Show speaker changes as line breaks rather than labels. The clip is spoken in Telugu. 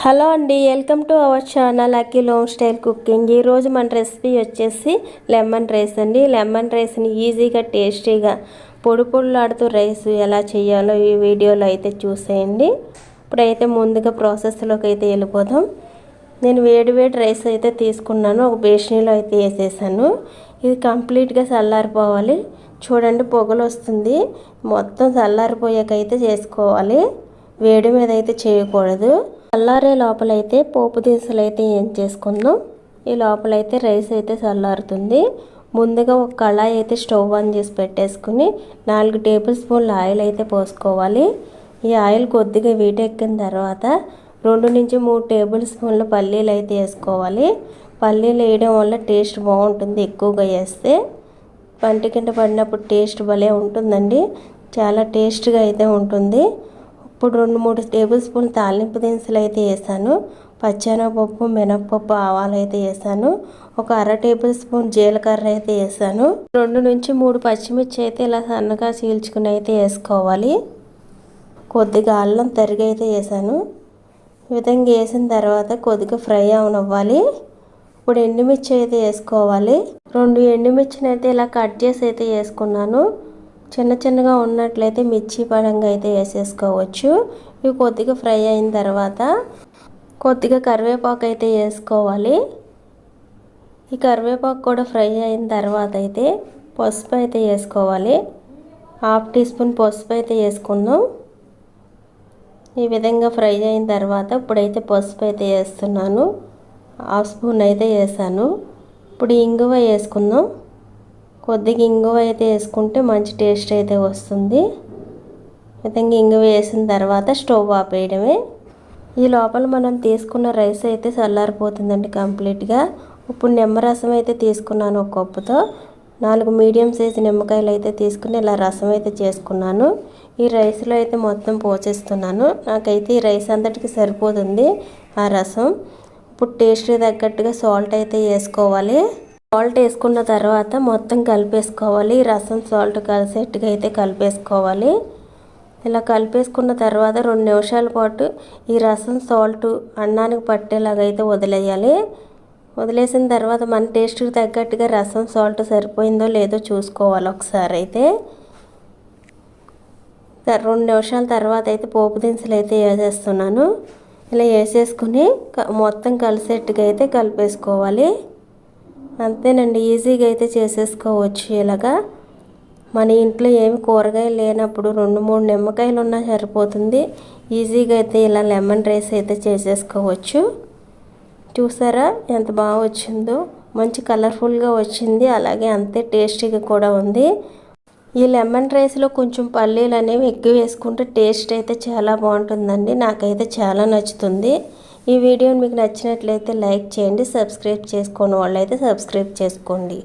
హలో అండి welcome to our channel Akki home style cooking. ఈరోజు మన రెసిపీ వచ్చేసి లెమన్ రైస్ అండి. లెమన్ రైస్ని ఈజీగా టేస్టీగా పొడి పొడులాడుతూ రైస్ ఎలా చేయాలో ఈ వీడియోలో అయితే చూసేయండి. ఇప్పుడైతే ముందుగా ప్రాసెస్లోకి అయితే వెళ్ళిపోదాం. నేను వేడి వేడి రైస్ అయితే తీసుకున్నాను. ఒక బేషనీలో అయితే వేసేసాను. ఇది కంప్లీట్గా చల్లారిపోవాలి. చూడండి పొగలు వస్తుంది. మొత్తం చల్లారిపోయాకైతే చేసుకోవాలి. వేడి మీద అయితే చేయకూడదు. చల్లారే లోపలైతే పోపు దినుసులు అయితే ఏం చేసుకుందాం. ఈ లోపలైతే రైస్ అయితే చల్లారుతుంది. ముందుగా ఒక కళాయి అయితే స్టవ్ ఆన్ చేసి పెట్టేసుకుని నాలుగు టేబుల్ స్పూన్ల ఆయిల్ అయితే పోసుకోవాలి. ఈ ఆయిల్ కొద్దిగా వీటెక్కిన తర్వాత రెండు నుంచి మూడు టేబుల్ స్పూన్ల పల్లీలు అయితే వేసుకోవాలి. పల్లీలు వేయడం వల్ల టేస్ట్ బాగుంటుంది ఎక్కువగా వేస్తే. పంటి కింద పడినప్పుడు టేస్ట్ భలే ఉంటుందండి. చాలా టేస్ట్గా అయితే ఉంటుంది. ఇప్పుడు రెండు మూడు టేబుల్ స్పూన్ తాలింపు దినుసులు అయితే వేసాను. పచ్చెనగపప్పు మినప్పప్పు ఆవాలు అయితే వేసాను. ఒక అర టేబుల్ స్పూన్ జీలకర్ర అయితే వేసాను. రెండు నుంచి మూడు పచ్చిమిర్చి అయితే ఇలా సన్నగా చీల్చుకుని అయితే వేసుకోవాలి. కొద్దిగా అల్లం తరిగి అయితే వేసాను. ఈ విధంగా వేసిన తర్వాత కొద్దిగా ఫ్రై అవనివ్వాలి. ఇప్పుడు ఎండుమిర్చి అయితే వేసుకోవాలి. రెండు ఎండుమిర్చిని అయితే ఇలా కట్ చేసి అయితే వేసుకున్నాను. చిన్న చిన్నగా ఉన్నట్లయితే మిర్చి పడంగా అయితే వేసేసుకోవచ్చు. ఇవి కొద్దిగా ఫ్రై అయిన తర్వాత కొద్దిగా కరివేపాకు అయితే వేసుకోవాలి. ఈ కరివేపాకు కూడా ఫ్రై అయిన తర్వాత అయితే పసుపు అయితే వేసుకోవాలి. హాఫ్ టీ స్పూన్ పసుపు అయితే వేసుకుందాం. ఈ విధంగా ఫ్రై అయిన తర్వాత ఇప్పుడైతే పసుపు అయితే వేస్తున్నాను. హాఫ్ స్పూన్ అయితే వేసాను. ఇప్పుడు ఇంగువ వేసుకుందాం. కొద్దిగా ఇంగువ అయితే వేసుకుంటే మంచి టేస్ట్ అయితే వస్తుంది. అయితే ఇంగువ వేసిన తర్వాత స్టవ్ ఆపేయడమే ఈ లోపల మనం తీసుకున్న రైస్ అయితే చల్లారిపోతుందండి కంప్లీట్గా. ఇప్పుడు నిమ్మరసం అయితే తీసుకున్నాను ఒక కప్పుతో. నాలుగు మీడియం సైజు నిమ్మకాయలు అయితే తీసుకుని ఇలా రసం అయితే చేసుకున్నాను. ఈ రైస్లో అయితే మొత్తం పోసేస్తున్నాను. నాకైతే ఈ రైస్ అంతటికి సరిపోతుంది ఆ రసం. ఇప్పుడు టేస్ట్ తగ్గట్టుగా సాల్ట్ అయితే వేసుకోవాలి. సాల్ట్ వేసుకున్న తర్వాత మొత్తం కలిపేసుకోవాలి. రసం సాల్ట్ కలిసేట్టుగా అయితే కలిపేసుకోవాలి. ఇలా కలిపేసుకున్న తర్వాత రెండు నిమిషాల పాటు ఈ రసం సాల్ట్ అన్నానికి పట్టేలాగా అయితే వదిలేయాలి. వదిలేసిన తర్వాత మన టేస్ట్కి తగ్గట్టుగా రసం సాల్ట్ సరిపోయిందో లేదో చూసుకోవాలి ఒకసారి అయితే. రెండు నిమిషాల తర్వాత అయితే పోపు దినుసులు అయితే వేసేస్తున్నాను. ఇలా వేసేసుకుని మొత్తం కలిసేట్టుగా అయితే కలిపేసుకోవాలి. అంతేనండి ఈజీగా అయితే చేసేసుకోవచ్చు ఇలాగా. మన ఇంట్లో ఏమి కూరగాయలు లేనప్పుడు రెండు మూడు నిమ్మకాయలు ఉన్నా సరిపోతుంది. ఈజీగా అయితే ఇలా లెమన్ రైస్ అయితే చేసేసుకోవచ్చు. చూసారా ఎంత బాగా వచ్చిందో? మంచి కలర్ఫుల్గా వచ్చింది. అలాగే అంతే టేస్టీగా కూడా ఉంది. ఈ లెమన్ రైస్లో కొంచెం పల్లీలు అనేవి ఎక్కువ వేసుకుంటే టేస్ట్ అయితే చాలా బాగుంటుందండి. నాకైతే చాలా నచ్చుతుంది. ఈ వీడియో మీకు నచ్చినట్లయితే లైక్ చేయండి సబ్స్క్రైబ్ చేసుకోని వాళ్ళైతే సబ్స్క్రైబ్ చేసుకోండి.